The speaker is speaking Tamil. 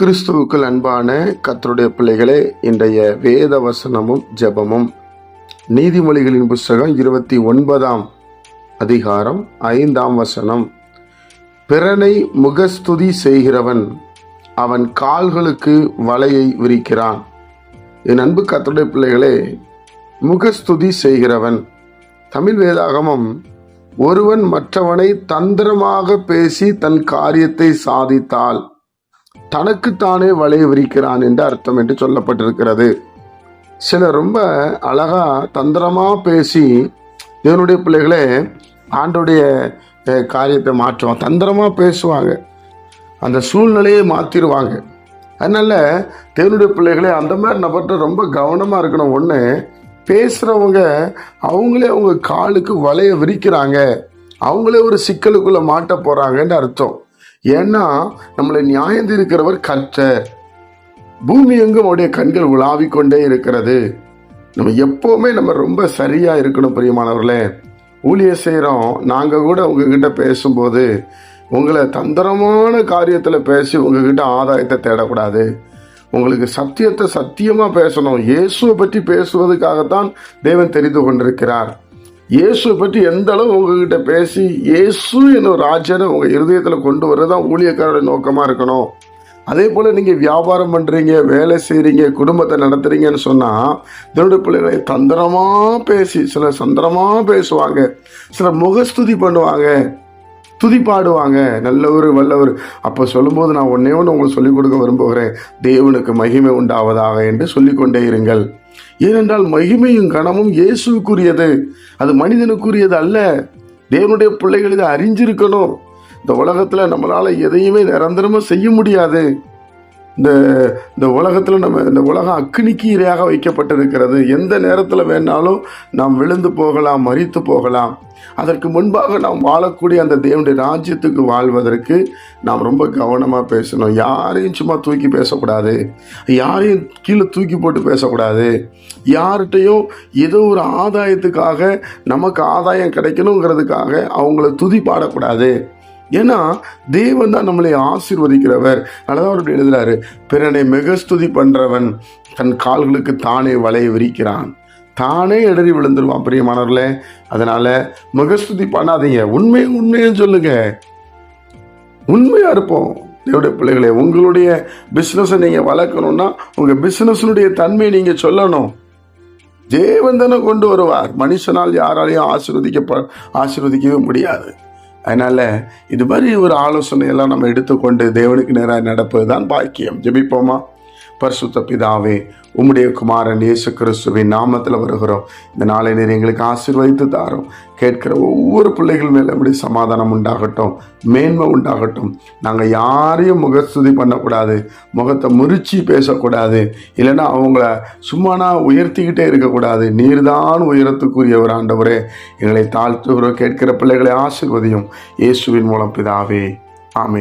கிறிஸ்துவுக்குள் அன்பான கத்தருடைய பிள்ளைகளே இன்றைய வேத வசனமும் ஜெபமும். நீதிமொழிகளின் புஸ்தகம் இருபத்தி ஒன்பதாம் அதிகாரம் ஐந்தாம் வசனம். பிறனை முகஸ்துதி செய்கிறவன் அவன் கால்களுக்கு வலையை விரிக்கிறான். என் அன்பு கத்தருடைய பிள்ளைகளே முகஸ்துதி செய்கிறவன். தமிழ் வேதாகமம் ஒருவன் மற்றவனை தந்திரமாக பேசி தன் காரியத்தை சாதித்தால் தனக்குத்தானே வலையை விரிக்கிறான் என்று அர்த்தம் என்று சொல்லப்பட்டிருக்கிறது. சிலர் ரொம்ப அழகா தந்திரமா பேசி தேவனுடைய பிள்ளைகளே ஆண்டுடைய காரியத்தை மாற்றுவான் தந்திரமா பேசுவாங்க. அந்த சூழ்நிலையை மாற்றிடுவாங்க அதனால தேவனுடைய பிள்ளைகளே அந்த மாதிரி நபர்கிட்ட ரொம்ப கவனமாக இருக்கணும். ஒன்று பேசுகிறவங்க அவங்களே அவங்க காலுக்கு வலையை விரிக்கிறாங்க. அவங்களே ஒரு சிக்கலுக்குள்ளே மாட்ட போகிறாங்கன்னு அர்த்தம். ஏன்னா நம்மளை நியாயம் இருக்கிறவர் கர்த்தர். பூமி எங்கும் அவருடைய கண்கள் உலாவிக் கொண்டே இருக்கிறது. நம்ம எப்போவுமே நம்ம ரொம்ப சரியாக இருக்கணும் பிரியமானவர்களே. ஊழிய செய்கிறோம் நாங்கள் கூட உங்ககிட்ட பேசும்போது உங்களை தந்திரமான காரியத்தில் பேசி உங்ககிட்ட ஆதாயத்தை தேடக்கூடாது. உங்களுக்கு சத்தியத்தை சத்தியமாக பேசணும். இயேசுவை பற்றி பேசுவதற்காகத்தான் தேவன் தெரிந்து கொண்டிருக்கிறார். இயேசுவை பற்றி எந்த அளவு உங்ககிட்ட பேசி இயேசு என்னும் ராஜனை உங்கள் இருதயத்தில் கொண்டு வர்றது தான் ஊழியக்காரோட நோக்கமாக இருக்கணும். அதே போல் நீங்கள் வியாபாரம் பண்ணுறீங்க வேலை செய்கிறீங்க குடும்பத்தை நடத்துறீங்கன்னு சொன்னால் தேவனுடைய பிள்ளைகளை தந்திரமாக பேசி சில சந்திரமாக பேசுவாங்க. சில முகஸ்துதி பண்ணுவாங்க. துதி பாடுவாங்க நல்லவர் வல்லவர். அப்போ சொல்லும்போது நான் ஒன்னே ஒன்று உங்களுக்கு சொல்லிக் கொடுக்க விரும்புகிறேன். தேவனுக்கு மகிமை உண்டாவதாக என்று சொல்லிக்கொண்டே இருங்கள். ஏனென்றால் மகிமையும் கனமும் இயேசுக்குரியது அது மனிதனுக்குரியது அல்ல. தேவனுடைய பிள்ளைகள் இதை அறிஞ்சிருக்கணும். இந்த உலகத்தில் நம்மளால் எதையுமே நிரந்தரமாக செய்ய முடியாது. இந்த இந்த உலகத்தில் நம்ம இந்த உலகம் அக்னிக்கு இரையாக வைக்கப்பட்டிருக்கிறது. எந்த நேரத்தில் வேணாலும் நாம் விழுந்து போகலாம் மறித்து போகலாம். அதற்கு முன்பாக நாம் வாழக்கூடிய அந்த தேவனுடைய ராஜ்யத்துக்கு வாழ்வதற்கு நாம் ரொம்ப கவனமாக பேசணும். யாரையும் சும்மா தூக்கி பேசக்கூடாது. யாரையும் கீழே தூக்கி போட்டு பேசக்கூடாது. யார்கிட்டையும் ஏதோ ஒரு ஆதாயத்துக்காக நமக்கு ஆதாயம் கிடைக்கணுங்கிறதுக்காக அவங்கள துதி பாடக்கூடாது. ஏன்னா தேவன் தான் நம்மளை ஆசீர்வதிக்கிறவர். அதான் அவர் எழுதுறாரு பிறனை மெகஸ்துதி பண்ணுறவன் தன் கால்களுக்கு தானே வலையை விரிக்கிறான். தானே இடறி விழுந்துருவான் பிரியமானவர்களே. அதனால முகஸ்துதி பண்ணாதீங்க. உண்மையை உண்மையும் சொல்லுங்க. உண்மையா இருப்போம். தேவடைய பிள்ளைகளே உங்களுடைய பிஸ்னஸை நீங்கள் வளர்க்கணும்னா உங்கள் பிஸ்னஸினுடைய தன்மையை நீங்கள் சொல்லணும். தேவன் தானே கொண்டு வருவார். மனுஷனால் யாராலையும் ஆசீர்வதிக்க ஆசீர்வதிக்கவே முடியாது. அதனால் இது மாதிரி ஒரு ஆலோசனையெல்லாம் நம்ம எடுத்துக்கொண்டு தேவனுக்கு நேராக நடப்பது தான் பாக்கியம். ஜெபிப்போமா? பரிசுத்த பிதாவே உம்முடைய குமாரன் இயேசு கிறிஸ்துவின் நாமத்தில் வருகிறோம். இந்த நாளை நீர் எங்களுக்கு ஆசீர்வதித்து தாரோம். கேட்கிற ஒவ்வொரு பிள்ளைகள் மேலே எப்படி சமாதானம் உண்டாகட்டும் மேன்மை உண்டாகட்டும். நாங்கள் யாரையும் முகஸ்துதி பண்ணக்கூடாது முகத்தை முறிச்சு பேசக்கூடாது. இல்லைன்னா அவங்கள சும்மானா உயர்த்திக்கிட்டே இருக்கக்கூடாது. நீர்தான் உயரத்துக்குரிய ஒரு ஆண்டவரே. எங்களை தாழ்த்துகிறோம் கேட்கிற பிள்ளைகளை ஆசிர்வதியும். இயேசுவின் மூலம் பிதாவே ஆமை